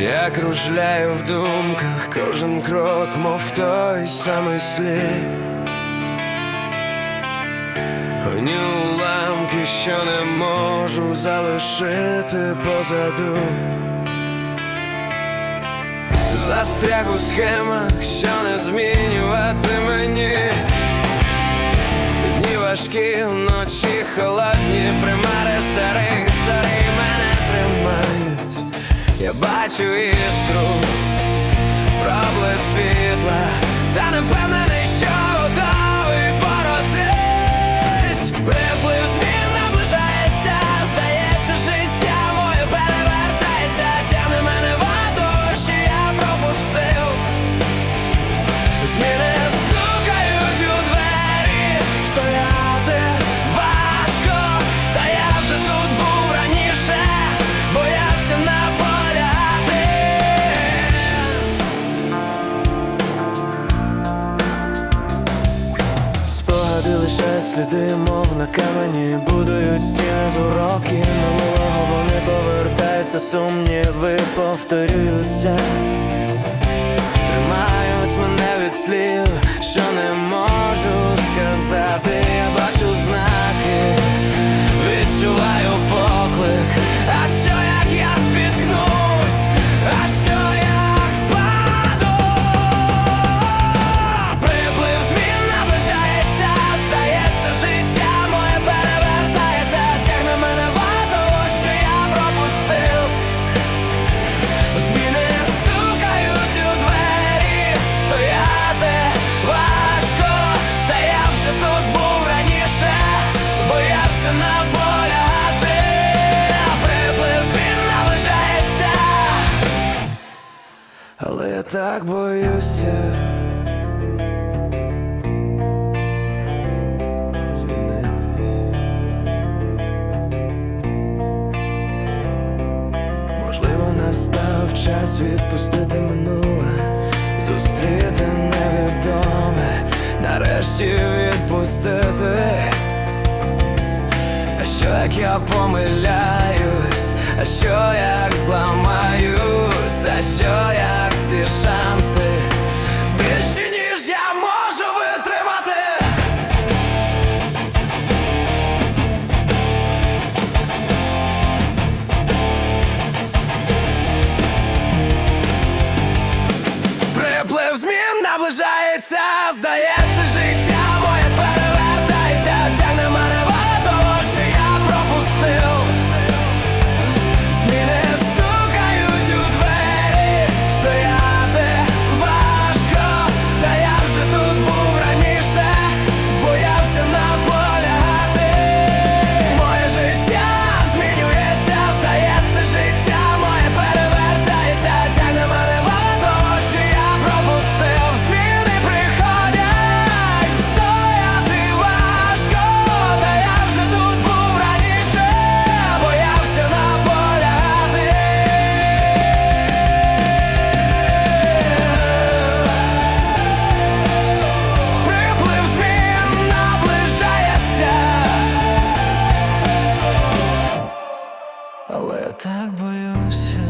Я кружляю в думках, кожен крок, мов той самий слід. Одні уламки, що не можу залишити позаду. Застряг у схемах, що не змінювати мені. Дні важкі, вночі холодні, примари старих, бачу іскру, проблеск світла, та не лишають сліди, мов на камені, будують стіни з уроків минулого, вони повертаються, сумніви повторюються. Тримають мене від слів, що не можу сказати. Але я так боюся. Змінитись. Можливо, настав час відпустити минуле, зустріти невідоме, нарешті відпустити. А що як я помиляюсь, а що як зламаюсь, а що як ці шанси більші, ніж я можу витримати. Приплив змін наближається, здається. 我用